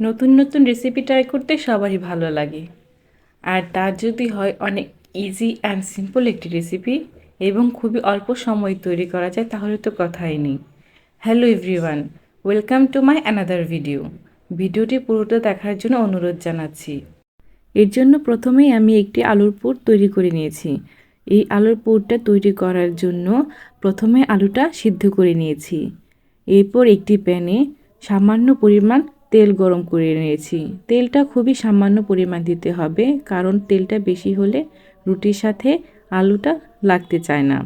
নতুন নতুন recipe try করতে সবারই ভালো লাগে। আর তার যদি হয় অনেক ইজি অ্যান্ড সিম্পল একটি রেসিপি এবং খুবই অল্প সময় তৈরি করা যায়, তাহলে তো কথাই নেই। Hello everyone welcome to my another video ভিডিওটি পুরোটা দেখার জন্য অনুরোধ জানাচ্ছি। এর জন্য প্রথমেই আমি একটি আলুর পুর তৈরি করে নিয়েছি। এই আলুর পুরটা তৈরি করার জন্য প্রথমে আলুটা সিদ্ধ করে নিয়েছি। এরপর একটি প্যানে সামান্য পরিমাণ তেল গরম করে নিয়েছি। তেলটা খুবই সামান্য পরিমাণ দিতে হবে, কারণ তেলটা বেশি হলে রুটির সাথে আলুটা লাগতে চায় না।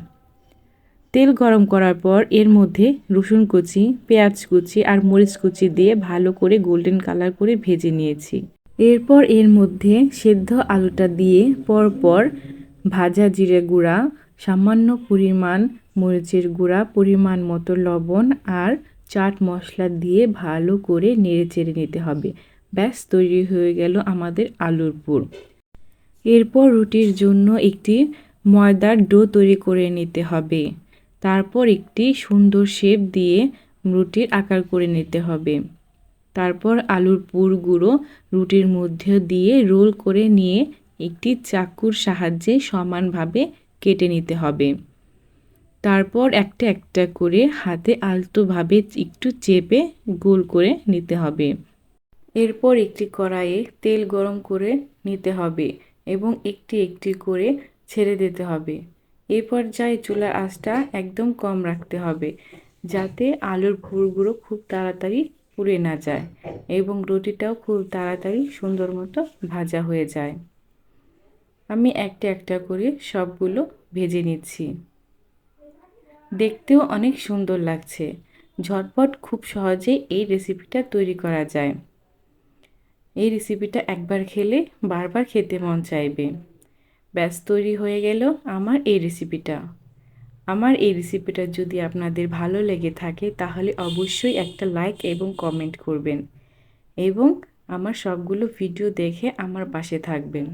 তেল গরম করার পর এর মধ্যে রসুন কুচি, পেঁয়াজ কুচি আর মরিচ কুচি দিয়ে ভালো করে গোল্ডেন কালার করে ভেজে নিয়েছি। এরপর এর মধ্যে সেদ্ধ আলুটা দিয়ে পরপর ভাজা জিরে গুঁড়া, সামান্য পরিমাণ মরিচের গুঁড়া, পরিমাণ মতো লবণ আর চাট মশলা দিয়ে ভালো করে নেড়ে চেড়ে নিতে হবে। ব্যাস, তৈরি হয়ে গেল আমাদের আলুর পুর। এরপর রুটির জন্য একটি ময়দার ডো তৈরি করে নিতে হবে। তারপর একটি সুন্দর শেপ দিয়ে রুটির আকার করে নিতে হবে। তারপর আলুর পুরগুলো রুটির মধ্যে দিয়ে রোল করে নিয়ে একটি চাকুর সাহায্যে সমানভাবে কেটে নিতে হবে। তারপর একটা একটা করে হাতে আলতোভাবে একটু চেপে গোল করে নিতে হবে। এরপর একটি কড়াইয়ে তেল গরম করে নিতে হবে এবং একটি একটি করে ছেড়ে দিতে হবে। এই পর্যায়ে চুলার আঁচটা একদম কম রাখতে হবে যাতে আলুর ভুরগুলো খুব তাড়াতাড়ি পুড়ে না যায় এবং রুটিটাও খুব তাড়াতাড়ি সুন্দর মতো ভাজা হয়ে যায়। আমি একটা একটা করে সবগুলো ভেজে নিচ্ছি। দেখতেও অনেক সুন্দর লাগছে। ঝটপট খুব সহজেই এই রেসিপিটা তৈরি করা যায়। এই রেসিপিটা একবার খেলে বারবার খেতে মন চাইবে। ব্যাস, তৈরি হয়ে গেল আমার এই রেসিপিটা আমার এই রেসিপিটা যদি আপনাদের ভালো লেগে থাকে, তাহলে অবশ্যই একটা লাইক এবং কমেন্ট করবেন এবং আমার সবগুলো ভিডিও দেখে আমার পাশে থাকবেন।